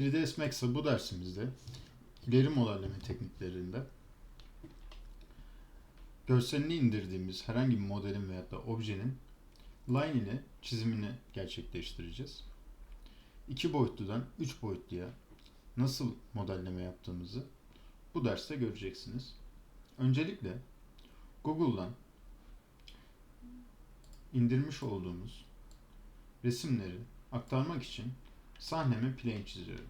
3ds Max'a bu dersimizde ileri modelleme tekniklerinde görselini indirdiğimiz herhangi bir modelin veya da objenin line ile çizimini gerçekleştireceğiz. İki boyutludan üç boyutluya nasıl modelleme yaptığımızı bu derste göreceksiniz. Öncelikle Google'dan indirmiş olduğumuz resimleri aktarmak için sahneme plane çiziyorum.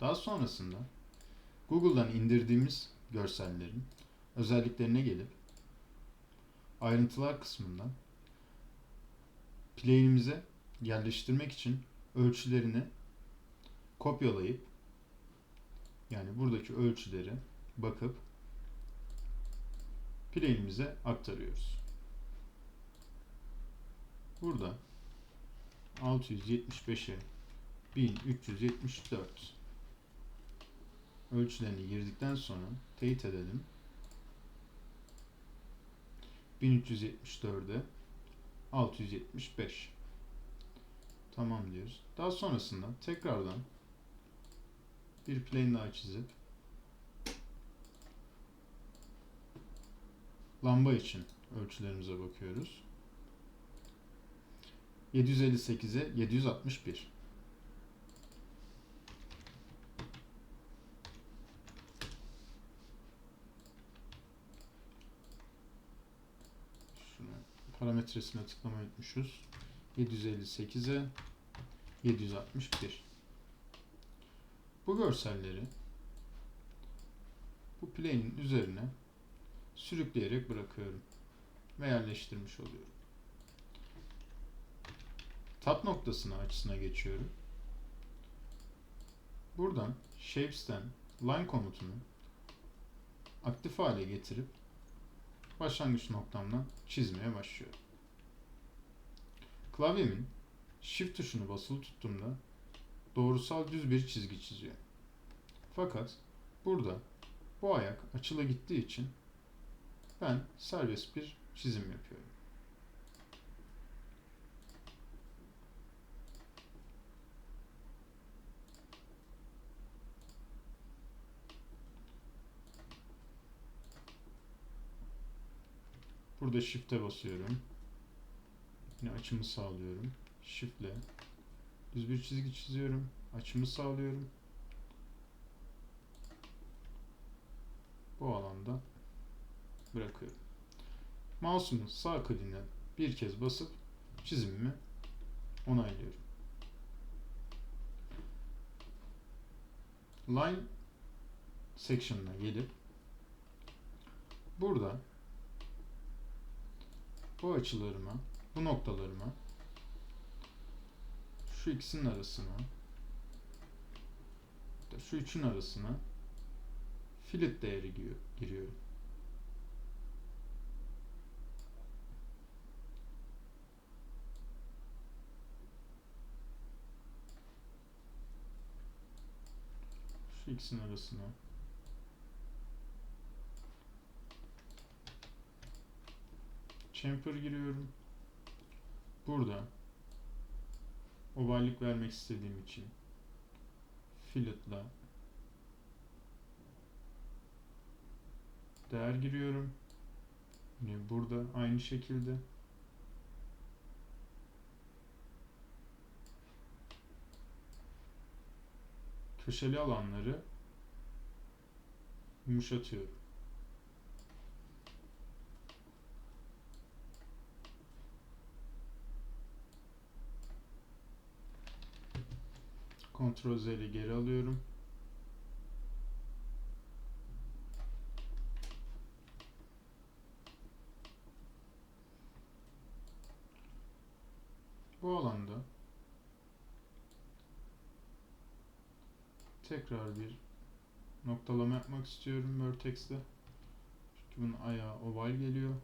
Daha sonrasında Google'dan indirdiğimiz görsellerin özelliklerine gelip ayrıntılar kısmından plane'imize yerleştirmek için ölçülerini kopyalayıp yani buradaki ölçüleri bakıp plane'imize aktarıyoruz. Burada 675'e 1374 ölçülerini girdikten sonra teyit edelim. 1374'e 675 tamam diyoruz. Daha sonrasında tekrardan bir plane daha çizip lamba için ölçülerimize bakıyoruz. 758'e 761. Şunu parametresine tıklamayı unutmuşuz. 758'e 761. Bu görselleri bu plane'in üzerine sürükleyerek bırakıyorum ve yerleştirmiş oluyorum. Tab noktasına açısına geçiyorum. Buradan Shapes'ten Line komutunu aktif hale getirip başlangıç noktamdan çizmeye başlıyorum. Klavyemin Shift tuşunu basılı tuttuğumda doğrusal düz bir çizgi çiziyor. Fakat burada bu ayak açıla gittiği için ben serbest bir çizim yapıyorum. Burada shift'e basıyorum. Yine açımı sağlıyorum. Shift'le düz bir çizgi çiziyorum. Açımı sağlıyorum. Bu alanda bırakıyorum. Mouse'umun sağ kliğine bir kez basıp çizimimi onaylıyorum. Line section'ına gelip burada bu açılarıma, bu noktalarıma şu ikisinin arasına şu üçün arasına fillet değeri giriyorum. Şu ikisinin arasına chamfer giriyorum. Burada ovallik vermek istediğim için fillet'la değer giriyorum. Yine burada aynı şekilde köşeli alanları yumuşatıyorum. Ctrl Z ile geri alıyorum. Bu alanda tekrar bir noktalama yapmak istiyorum Vertex'te. Çünkü bunun ayağı oval geliyor.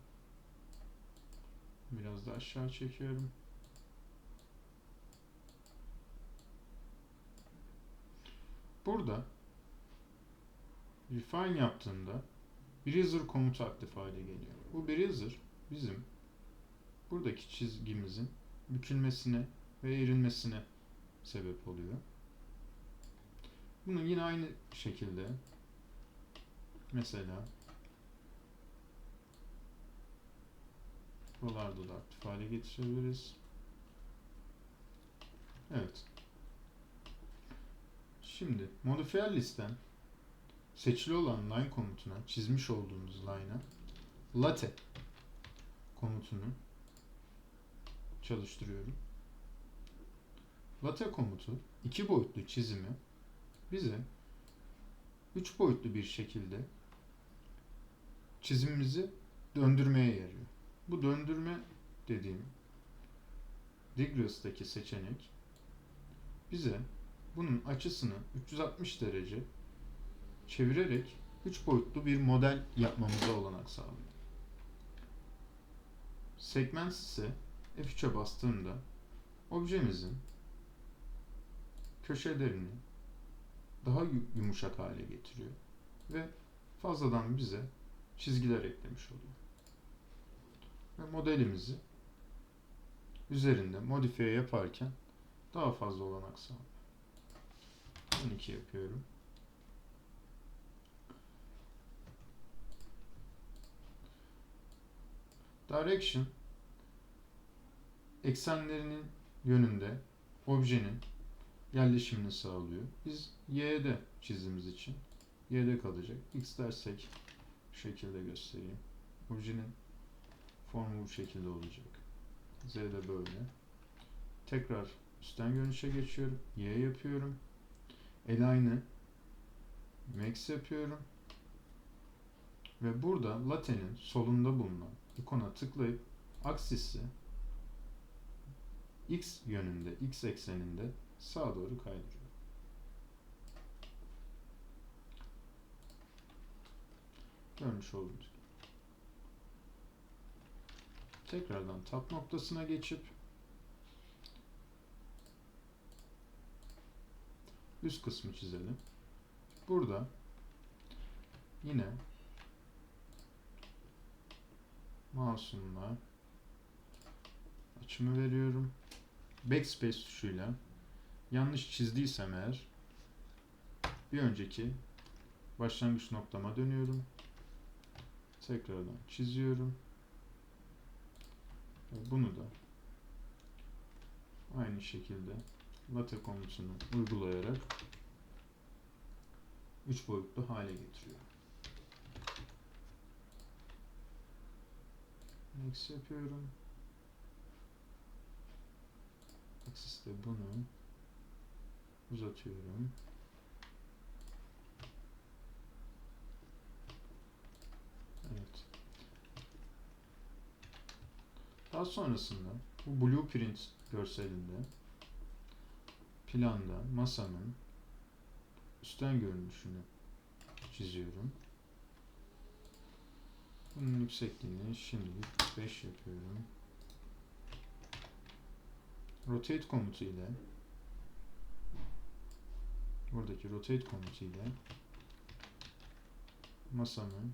Biraz da aşağı çekiyorum. Burada refine yaptığında Breezer komutu aktif hale geliyor. Bu Breezer bizim buradaki çizgimizin bükülmesine ve eğrilmesine sebep oluyor. Bunu yine aynı şekilde mesela buralarda da aktif hale getirebiliriz. Evet. Şimdi modifier listen seçili olan line komutuna çizmiş olduğunuz line'a latte komutunu çalıştırıyorum. Latte komutu iki boyutlu çizimi bize üç boyutlu bir şekilde çizimimizi döndürmeye yarıyor. Bu döndürme dediğim Digres'taki seçenek bize bunun açısını 360 derece çevirerek 3 boyutlu bir model yapmamıza olanak sağlıyor. Segment ise F3'e bastığımda objemizin köşelerini daha yumuşak hale getiriyor ve fazladan bize çizgiler eklemiş oluyor. Ve modelimizi üzerinde modifiye yaparken daha fazla olanak sağlıyor. 12 yapıyorum. Direction eksenlerinin yönünde objenin yerleşimini sağlıyor. Biz y'de çizdiğimiz için y'de kalacak. x dersek bu şekilde göstereyim. Objenin formu bu şekilde olacak. z de böyle. Tekrar üstten görünüşe geçiyorum. y yapıyorum. Align'ı max yapıyorum. Ve burada latte'nin solunda bulunan ikona tıklayıp aksisi x yönünde, x ekseninde sağa doğru kaydırıyor. Görmüş olduğunuz gibi. Tekrardan tap noktasına geçip üst kısmı çizelim. Burada yine mouse'umla açımı veriyorum. Backspace tuşuyla yanlış çizdiysem eğer bir önceki başlangıç noktama dönüyorum. Tekrardan çiziyorum. Bunu da aynı şekilde latte komutunu uygulayarak 3 boyutlu hale getiriyor. X yapıyorum. Aksiste bunu uzatıyorum. Evet. Daha sonrasında bu blueprint görselinde planda masanın üstten görünüşünü çiziyorum. Bunun yüksekliğini şimdilik 5 yapıyorum. Rotate komutu ile buradaki rotate komutu ile masamın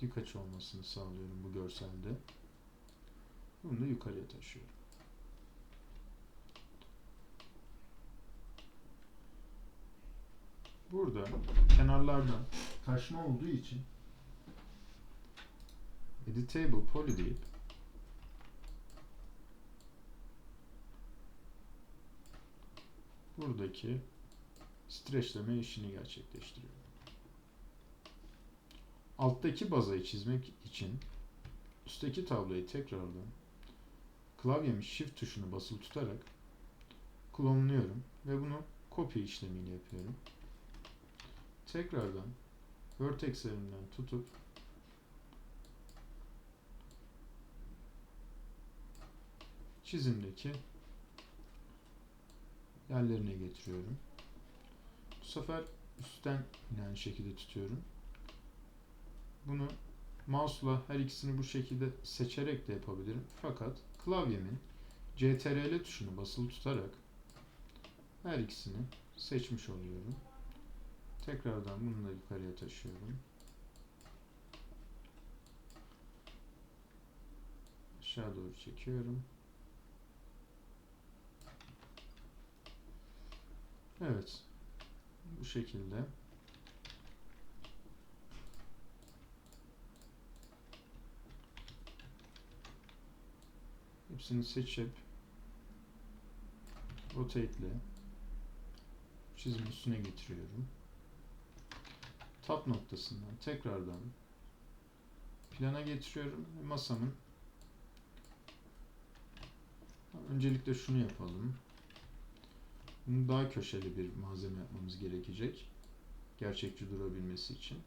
dik açı olmasını sağlıyorum bu görselde. Bunu da yukarıya taşıyorum. Burada kenarlardan taşma olduğu için editable poly deyip buradaki streçleme işini gerçekleştiriyor. Alttaki bazayı çizmek için üstteki tabloyu tekrardan klavyemin shift tuşunu basılı tutarak klonluyorum ve bunu kopya işlemini yapıyorum. Tekrardan vertexlerimden tutup çizimdeki yerlerine getiriyorum. Bu sefer üstten aynı şekilde tutuyorum. Bunu mouse'la her ikisini bu şekilde seçerek de yapabilirim. Fakat klavyemin CTRL tuşunu basılı tutarak her ikisini seçmiş oluyorum. Tekrardan bunu da yukarıya taşıyorum. Aşağı doğru çekiyorum. Evet. bu şekilde hepsini seçip rotate ile çizimin üstüne getiriyorum. Tab noktasından tekrardan plana getiriyorum masamın öncelikle şunu yapalım. Bunu daha köşeli bir malzeme yapmamız gerekecek. Gerçekçi durabilmesi için.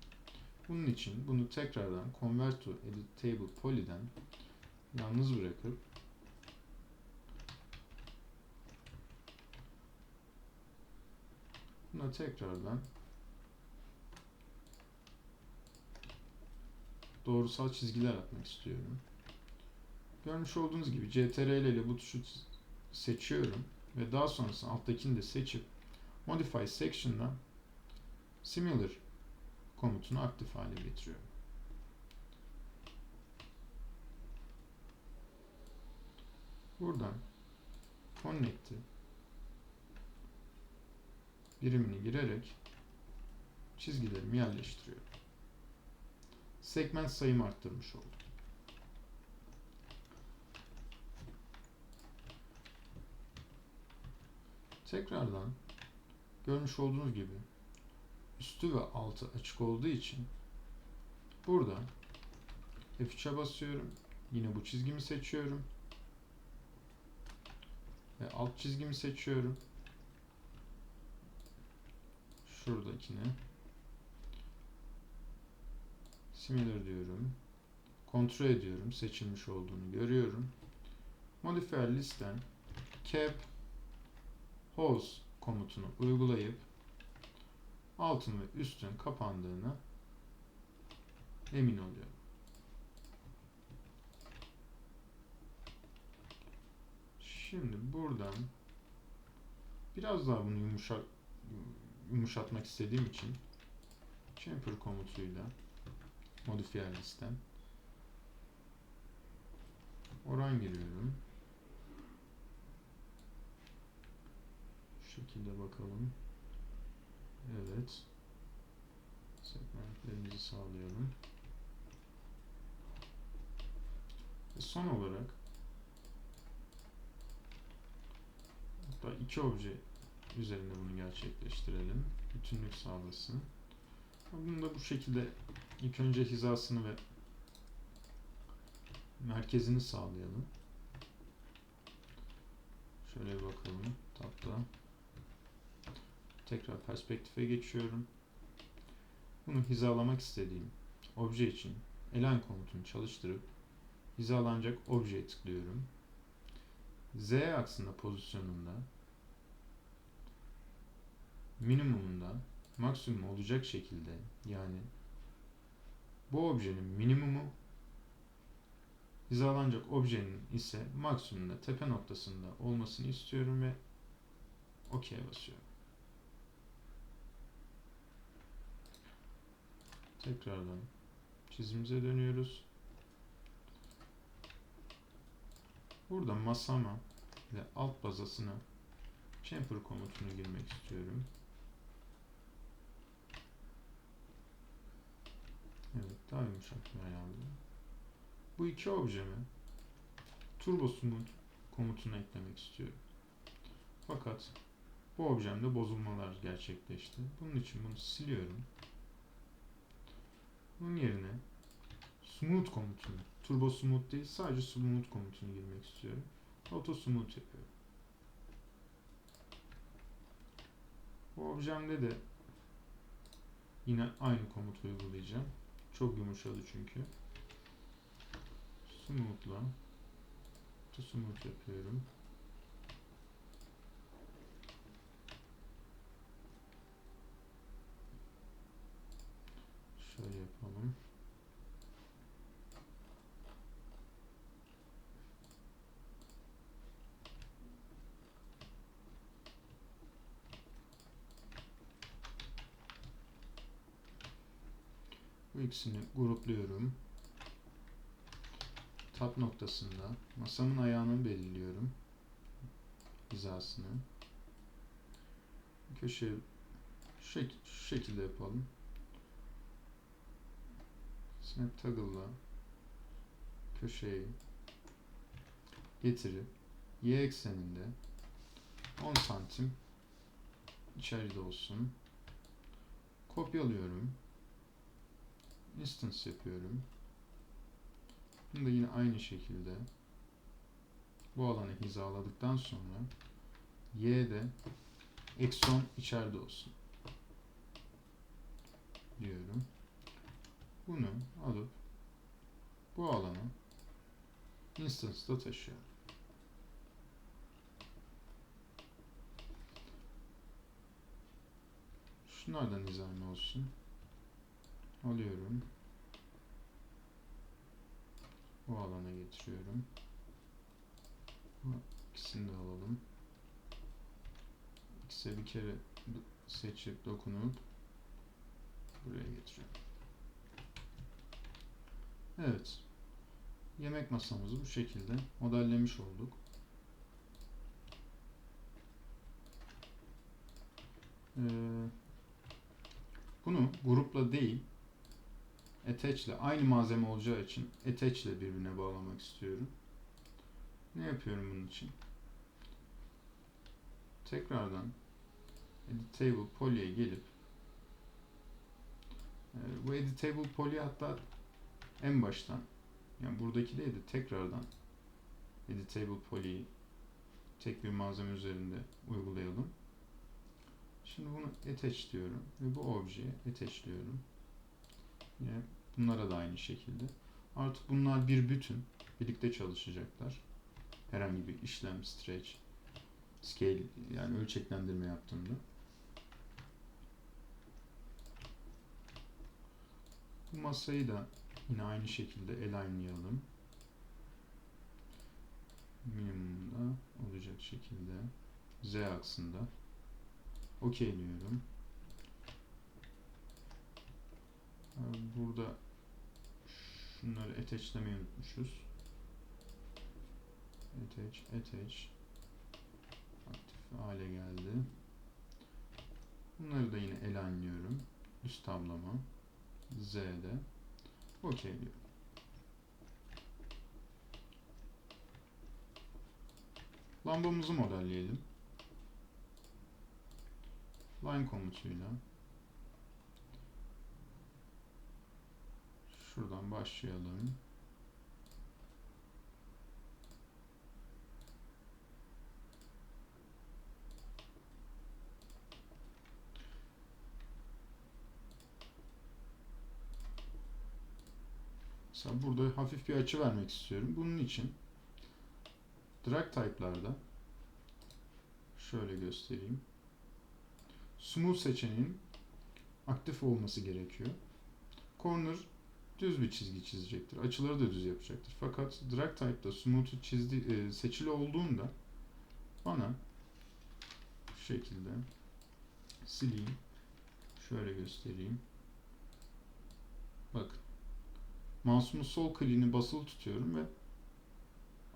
Bunun için bunu tekrardan Convert to Editable Poly'den yalnız bırakıp buna tekrardan doğrusal çizgiler atmak istiyorum. Görmüş olduğunuz gibi CTRL ile bu tuşu seçiyorum ve daha sonrasında alttakini de seçip Modify Section'dan Similar komutunu aktif hale getiriyorum. Buradan Connect'i birimini girerek çizgilerimi yerleştiriyorum. Segment sayımı arttırmış oldum. Tekrardan görmüş olduğunuz gibi üstü ve altı açık olduğu için burada F3'e basıyorum. Yine bu çizgimi seçiyorum. Ve alt çizgimi seçiyorum. Şuradakini. Similar diyorum. Kontrol ediyorum. Seçilmiş olduğunu görüyorum. Modifier listten cap hose komutunu uygulayıp altın ve üstün kapandığını emin oluyorum. Şimdi buradan biraz daha bunu yumuşak yumuşatmak istediğim için chamfer komutuyla modifier listten oran giriyorum. Şu şekilde bakalım. Evet. Segmentlerimizi sağlayalım. Ve son olarak hatta iki obje üzerinde bunu gerçekleştirelim. Bütünlük sağlasın. Bunu da bu şekilde ilk önce hizasını ve merkezini sağlayalım. Şöyle bir bakalım. Tabda. Tekrar perspektife geçiyorum. Bunu hizalamak istediğim obje için align komutunu çalıştırıp hizalanacak objeye tıklıyorum. Z aksında pozisyonunda minimumunda maksimum olacak şekilde yani bu objenin minimumu hizalanacak objenin ise maksimumda tepe noktasında olmasını istiyorum ve OK'ye basıyorum. Tekrardan çizimize dönüyoruz. Burada masama ve alt bazasına chamfer komutunu girmek istiyorum. Evet, daha yumuşak ayarlı. Bu iki objemi Turbo Smooth komutuna eklemek istiyorum. Fakat bu objemde bozulmalar gerçekleşti. Bunun için bunu siliyorum. Bunun yerine Smooth komutunu, Turbo Smooth değil sadece Smooth komutunu girmek istiyorum. Auto Smooth yapıyorum. Bu objemde de yine aynı komut uygulayacağım. Çok yumuşadı çünkü. Smooth'la to smooth yapıyorum. Şöyle yapalım. Bu ikisini grupluyorum. Tab noktasında masamın ayağını belirliyorum. Hizasını. Şek- şu şekilde yapalım. Snap toggle'la köşeyi getirip y ekseninde 10 santim içeride olsun. Kopyalıyorum. Instance yapıyorum. Bunu da yine aynı şekilde bu alanı hizaladıktan sonra y'de eksi 10 içeride olsun diyorum. Bunu alıp bu alana instance'da taşıyorum. Şunlardan nizami olsun. Alıyorum. Bu alana getiriyorum. İkisini de alalım. X'e bir kere seçip dokunup buraya getiriyorum. Evet. Yemek masamızı bu şekilde modellemiş olduk. Ee, bunu grupla değil attach'le aynı malzeme olacağı için attach'le birbirine bağlamak istiyorum. Ne yapıyorum bunun için? Tekrardan editable poly'e gelip e, bu editable poly hatta en baştan yani buradaki değil de tekrardan editable poly'yi tek bir malzeme üzerinde uygulayalım. Şimdi bunu attach diyorum ve bu objeye attach diyorum. Yine bunlara da aynı şekilde. Artık bunlar bir bütün. Birlikte çalışacaklar. Herhangi bir işlem, stretch, scale yani ölçeklendirme yaptığımda. Bu masayı da yine aynı şekilde alignlayalım. Minimumda olacak şekilde Z aksında OK diyorum. Ee, Burada şunları attachlemeyi unutmuşuz. Attach, attach. Aktif hale geldi. Bunları da yine alignlıyorum. Üst tablama. Z'de. OK diyorum. Lambamızı modelleyelim. Line komutuyla şuradan başlayalım. Mesela burada hafif bir açı vermek istiyorum. Bunun için drag type'larda şöyle göstereyim. Smooth seçeneğin aktif olması gerekiyor. Corner düz bir çizgi çizecektir. Açıları da düz yapacaktır. Fakat drag type'da smooth'u çizdi, e, seçili olduğunda bana bu şekilde sileyim. Şöyle göstereyim. Bakın. Mouse'umun sol kliğini basılı tutuyorum ve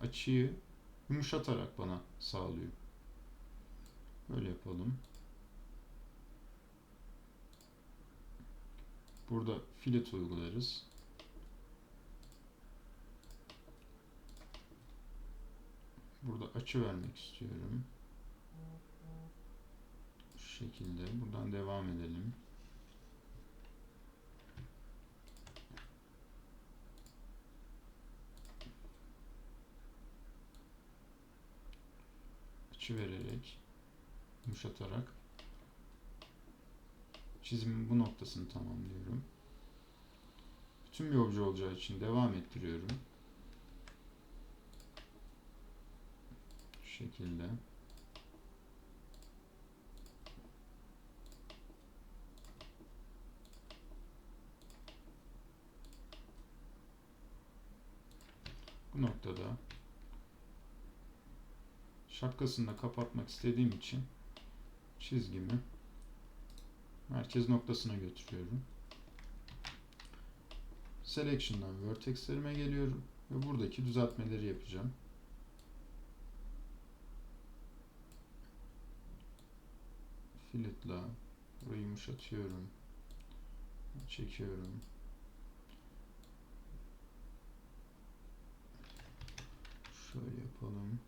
açıyı yumuşatarak bana sağlıyor. Böyle yapalım. Burada fillet uygularız. Burada açı vermek istiyorum. Şu şekilde. Buradan devam edelim. Açı vererek, yumuşatarak çizimin bu noktasını tamamlıyorum. Bütün bir obje olacağı için devam ettiriyorum. Şekilde. Bu noktada şapkasını da kapatmak istediğim için çizgimi merkez noktasına götürüyorum. Selection'dan vertexlerime geliyorum ve buradaki düzeltmeleri yapacağım. Fillet'la Burayı yumuşatıyorum. Çekiyorum. Şöyle yapalım.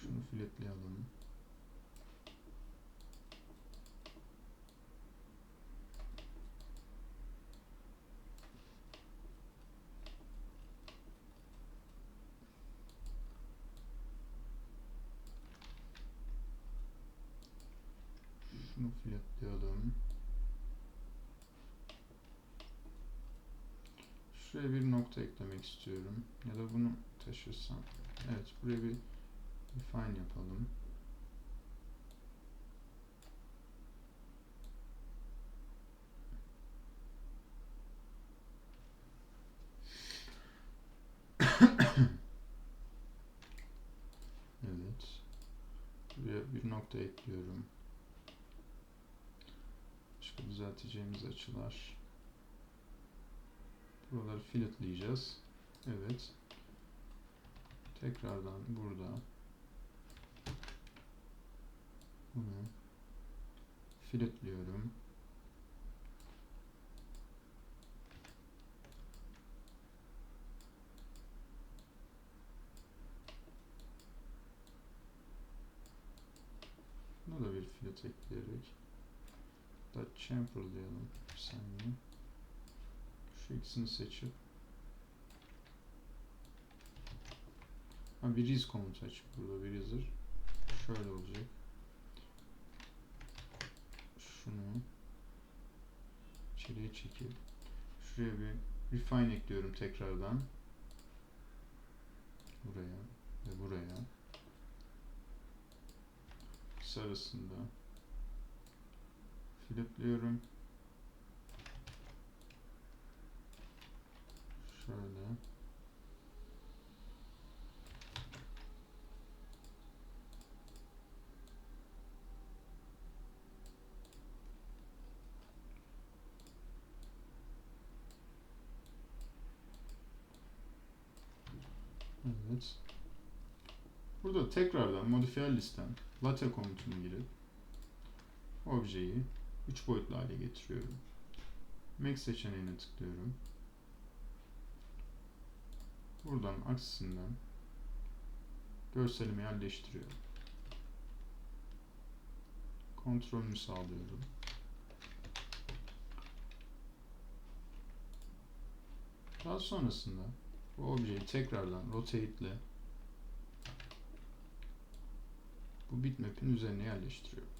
Şunu filetleyelim. Şunu filetleyelim. Şuraya bir nokta eklemek istiyorum. Ya da bunu taşırsam. Evet buraya bir refine yapalım. Evet. Buraya bir nokta ekliyorum. Başka düzelteceğimiz açılar. Buraları filetleyeceğiz. Evet. Tekrardan burada bunu filetliyorum. Buna da bir filet ekleyerek da chamfer diyelim. Bir saniye. Şu ikisini seçip ha, bir is komutu açık burada bir iser. Şöyle olacak. Şunu içeriye çekip şuraya bir refine ekliyorum tekrardan. Buraya ve buraya. Sarısında filetliyorum. Şöyle. Evet. Burada tekrardan modifier listem latte komutunu girip objeyi 3 boyutlu hale getiriyorum. Make seçeneğine tıklıyorum. Buradan aksisinden görselimi yerleştiriyorum. Kontrolünü sağlıyorum. Daha sonrasında bu objeyi tekrardan rotate ile bu bitmap'in üzerine yerleştiriyorum.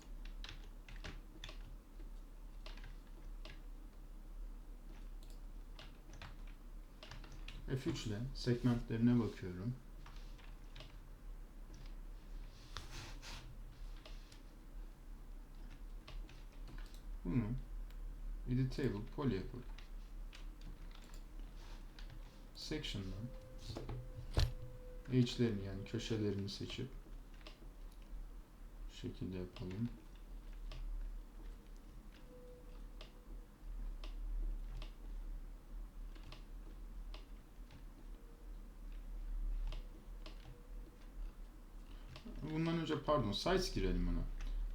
F3 ile segmentlerine bakıyorum. Bunu editable poly yapıp section'dan edge'lerini yani köşelerini seçip şekilde yapalım. Bundan önce pardon size girelim buna.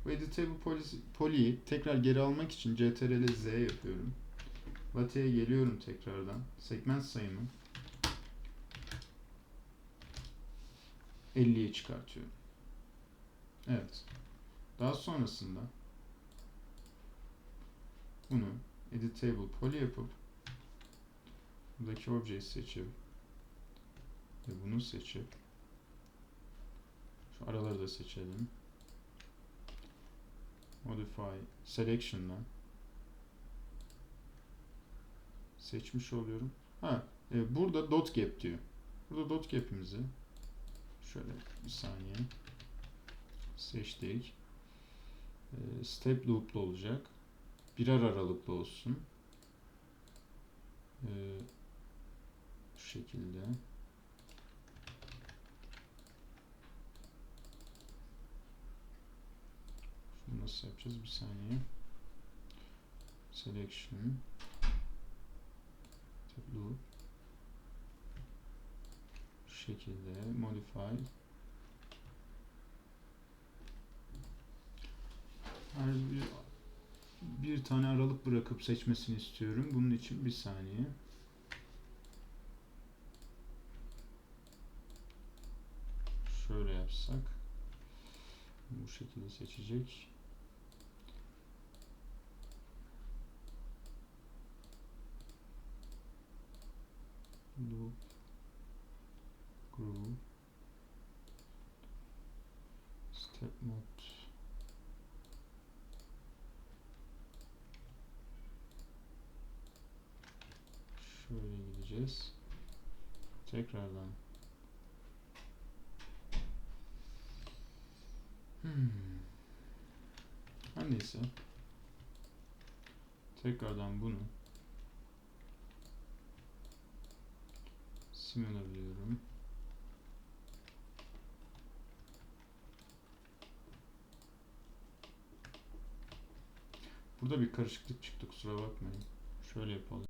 Bu editable poly, poly'yi tekrar geri almak için ctrl z yapıyorum. Latte'ye geliyorum tekrardan. Segment sayımı 50'ye çıkartıyorum. Evet. Daha sonrasında bunu editable poly yapıp buradaki objeyi seçip ve bunu seçip şu araları da seçelim. Modify Selection'dan seçmiş oluyorum. Ha, e, burada dot gap diyor. Burada dot gap'imizi şöyle bir saniye seçtik. E, step loop'lu olacak. Birer aralıklı olsun. E, şu şekilde. Şunu nasıl yapacağız? Bir saniye. Selection. Loop. Şu şekilde. Modify. tane aralık bırakıp seçmesini istiyorum. Bunun için bir saniye. Şöyle yapsak. Bu şekilde seçecek. Loop Groove Step Mode Şöyle gideceğiz. Tekrardan. Hmm. Her neyse. Tekrardan bunu sim alabiliyorum. Burada bir karışıklık çıktı kusura bakmayın. Şöyle yapalım.